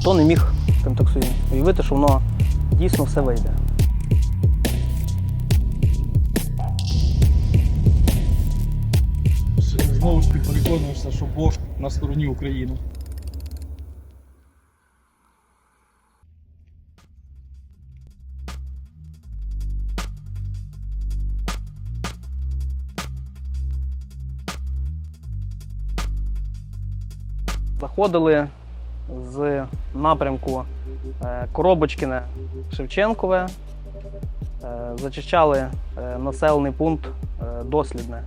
ніхто не міг скажімо так собі, уявити, що воно дійсно все вийде. Знову ж ти переконуєшся, що Бог на стороні України. Заходили з напрямку е, Коробочкине Шевченкове, е, зачищали е, населений пункт Дослідне.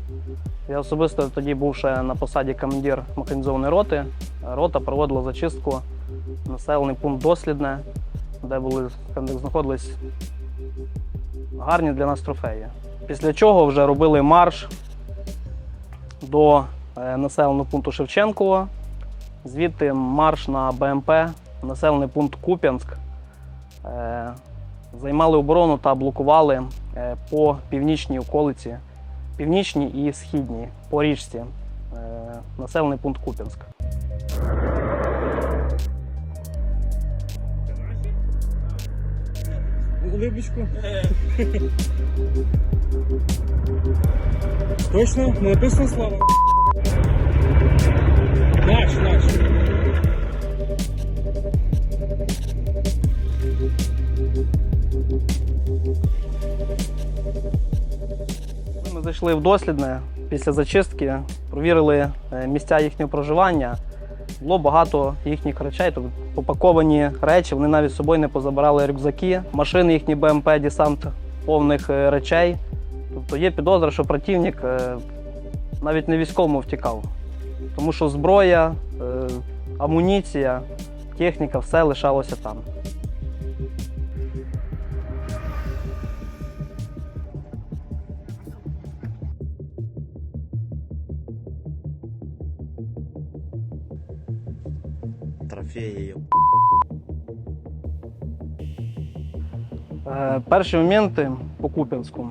Я особисто тоді був ще на посаді командир механізованої роти. Рота проводила зачистку населений пункт Дослідне, де були знаходились гарні для нас трофеї. Після чого вже робили марш до населеного пункту Шевченково. Звідти марш на БМП, населений пункт Куп'янськ. Е, Займали оборону та блокували е, по північній околиці, північній і східній по річці. е, Населений пункт Куп'янськ. Улибочку. Точно? Написано слава? Наш, Ми в дослідне після зачистки, провірили е, місця їхнього проживання. Було багато їхніх речей, тобто попаковані речі, вони навіть з собою не позабирали рюкзаки, машини їхні БМП, десант повних е, речей. Тобто є підозра, що противник е, навіть не військовому втікав. Тому що зброя, амуніція, техніка, все лишалося там. Трофеї. Е, Перші моменти по Куп'янську.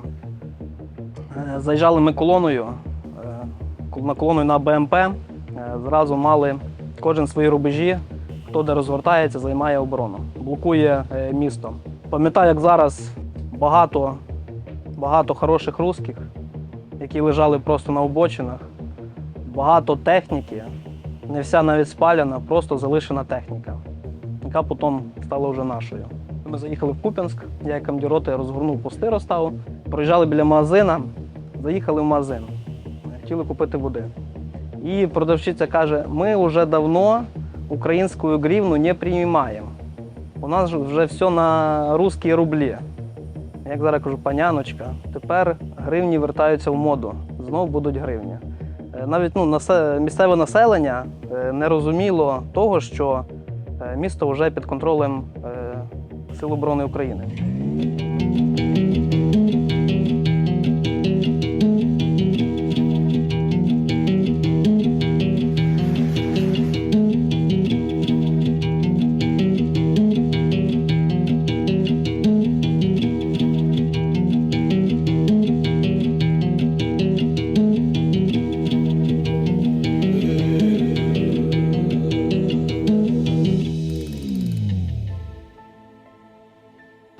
Е, Заїжджали ми колоною, е, на колоною на БМП. Зразу мали кожен свої рубежі, хто де розвертається, займає оборону, блокує місто. Пам'ятаю, як зараз багато, багато хороших русських, які лежали просто на обочинах, багато техніки, не вся навіть спалена, просто залишена техніка, яка потім стала вже нашою. Ми заїхали в Куп'янськ, я як командир розгорнув пости розставу, проїжджали біля магазина, заїхали в магазин, хотіли купити води. І продавщиця каже: ми вже давно українську гривну не приймаємо. У нас вже все на русські рублі. Як зараз кажу, паняночка, тепер гривні вертаються в моду, знов будуть гривні. Е, Навіть ну, місцеве населення е, не розуміло того, що е, місто вже під контролем Сил оборони України.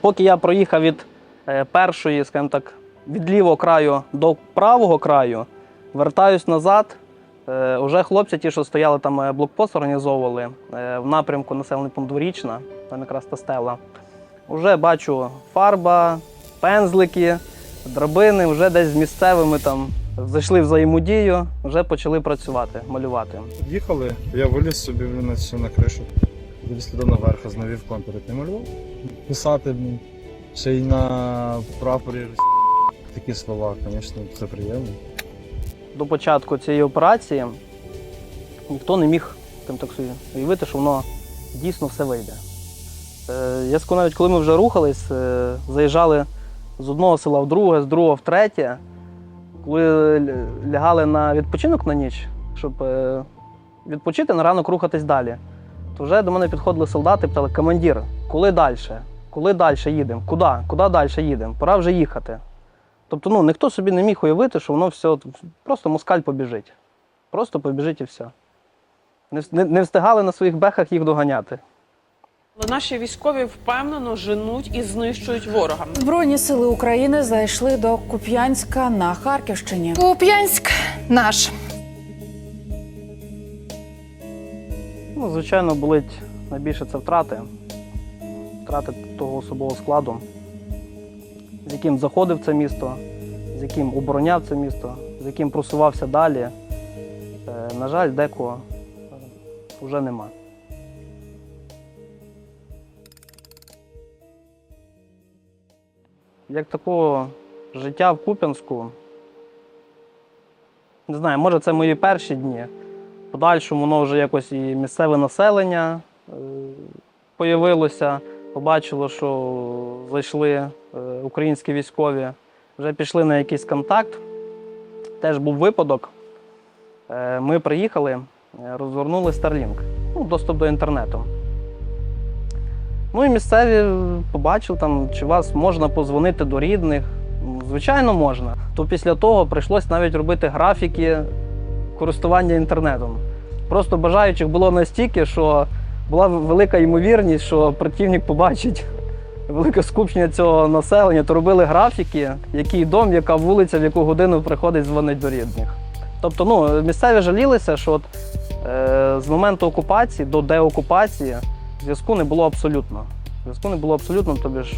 Поки я проїхав від е, першої, скажімо так, від лівого краю до правого краю, вертаюсь назад. Е, Уже хлопці, ті, що стояли там, е, блокпост організовували в напрямку населений пункт Дворічна, там якраз та стела. Уже бачу фарба, пензлики, драбини, вже десь з місцевими там зайшли взаємодію, вже почали працювати, малювати. Їхали, я виліз собі на цю на кришу. Виліз туди наверх, знавів контури. Ти малював? Писати. Ще й на прапорі такі слова, звісно, це приємно. до початку цієї операції ніхто не міг скажімо так уявити, що воно дійсно все вийде. Е, Я скажу, навіть коли ми вже рухались, е, заїжджали з одного села в друге, з другого в третє, коли лягали на відпочинок на ніч, щоб е, відпочити, на ранок рухатись далі, то вже до мене підходили солдати і питали, командир, коли далі? Коли далі їдемо? Куди? Куди далі їдемо? Пора вже їхати. Тобто ну, ніхто собі не міг уявити, що воно все просто москаль побіжить. Просто побіжить і все. Не, не, не встигали на своїх бехах їх доганяти. Але наші військові впевнено женуть і знищують ворога. Збройні сили України зайшли до Куп'янська на Харківщині. Куп'янськ наш. Звичайно, болить найбільше це втрати. Втрати того особового складу, з яким заходив це місто, з яким обороняв це місто, з яким просувався далі. Е, на жаль, декого вже нема. Як такого життя в Куп'янську, не знаю, може це мої перші дні. Подальшому воно вже якось і місцеве населення е, появилося, побачило, що зайшли е, українські військові, вже пішли на якийсь контакт. Теж був випадок. Е, Ми приїхали, розгорнули Starlink, ну, доступ до інтернету. Ну і місцеві побачили, там, чи вас можна позвонити до рідних. Звичайно, можна. То після того прийшлось навіть робити графіки користування інтернетом. Просто бажаючих було настільки, що була велика ймовірність, що противник побачить велике скупчення цього населення, то робили графіки, який дом, яка вулиця, в яку годину приходить дзвонить до рідних. Тобто, ну, місцеві жалілися, що от, е, з моменту окупації до деокупації зв'язку не було абсолютно. Зв'язку не було абсолютно, тобі ж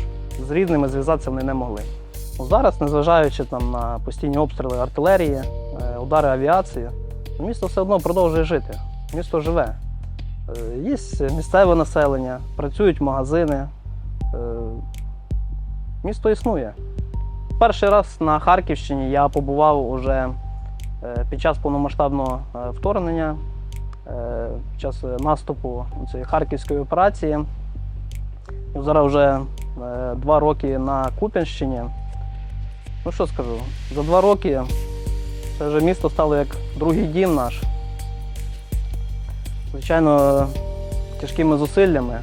з рідними зв'язатися вони не могли. Ну, зараз, незважаючи там, на постійні обстріли артилерії, е, удари авіації, місто все одно продовжує жити. Місто живе. Е, Є місцеве населення, працюють магазини. Е, Місто існує. Перший раз на Харківщині я побував уже е, під час повномасштабного вторгнення, під час наступу цієї харківської операції. Зараз вже два роки на Куп'янщині. Ну що скажу, за два роки це вже місто стало як другий дім наш. Звичайно, тяжкими зусиллями,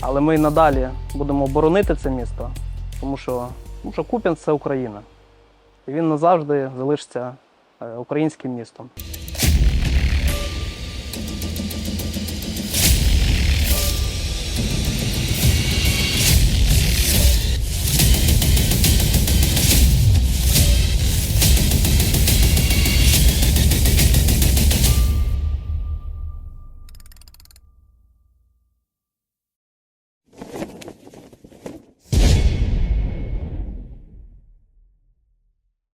але ми й надалі будемо оборонити це місто, тому що, тому що Куп'янськ це Україна. І він назавжди залишиться е, українським містом.